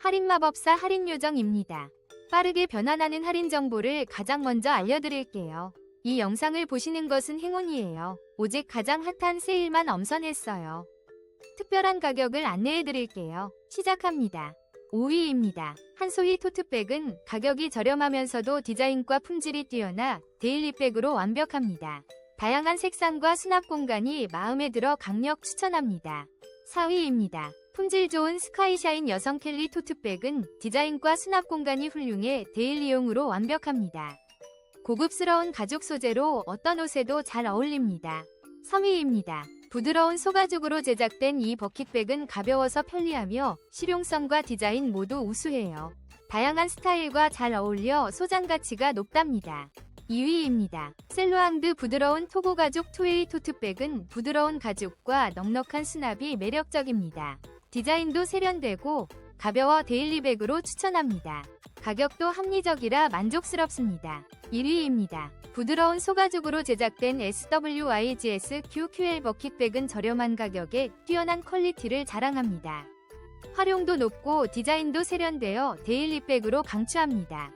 할인마법사 할인요정입니다. 빠르게 변환하는 할인 정보를 가장 먼저 알려드릴게요. 이 영상을 보시는 것은 행운이에요. 오직 가장 핫한 세일만 엄선했어요. 특별한 가격을 안내해드릴게요. 시작합니다. 5위입니다. 한소희 토트백은 가격이 저렴하면서도 디자인과 품질이 뛰어나 데일리백으로 완벽합니다. 다양한 색상과 수납 공간이 마음에 들어 강력 추천합니다. 4위입니다. 품질 좋은 스카이샤인 여성 캘리 토트백은 디자인과 수납 공간이 훌륭해 데일리용으로 완벽합니다. 고급스러운 가죽 소재로 어떤 옷에도 잘 어울립니다. 3위입니다. 부드러운 소가죽으로 제작된 이 버킷백은 가벼워서 편리하며 실용성과 디자인 모두 우수해요. 다양한 스타일과 잘 어울려 소장 가치가 높답니다. 2위입니다. 셀로앙드 부드러운 토고 가죽 투웨이 토트백은 부드러운 가죽과 넉넉한 수납이 매력적입니다. 디자인도 세련되고 가벼워 데일리백으로 추천합니다. 가격도 합리적이라 만족스럽습니다. 1위입니다. 부드러운 소가죽으로 제작된 SWYGS QQL 버킷백은 저렴한 가격에 뛰어난 퀄리티를 자랑합니다. 활용도 높고 디자인도 세련되어 데일리백으로 강추합니다.